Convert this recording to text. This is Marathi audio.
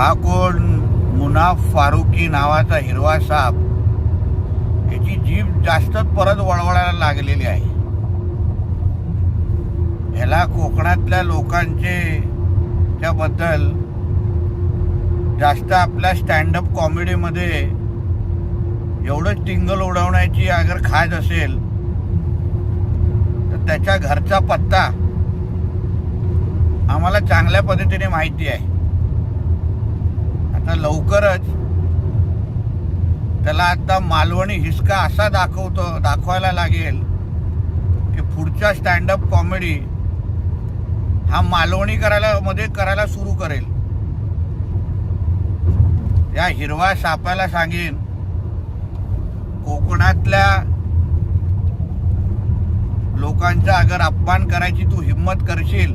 हा कोण मुनाफ फारुकी नावाचा हिरवा साप याची जीभ जास्तच परत वळवळायला लागलेली आहे. ह्याला कोकणातल्या लोकांचे त्याबद्दल जास्त आपल्या स्टँडअप कॉमेडीमध्ये एवढंच टिंगल उडवण्याची अगर खाज असेल तर त्याच्या घरचा पत्ता आम्हाला चांगल्या पद्धतीने माहिती आहे. आता लवकरच त्याला आता मालवणी हिसका असा दाखवतो दाखवायला लागेल की पुढचा स्टँडअप कॉमेडी हा मालवणी करायला मध्ये करायला सुरू करेल. या हिरवा सापाला सांगेन कोकणातल्या लोकांचा अगर अपमान करायची तू हिंमत करशील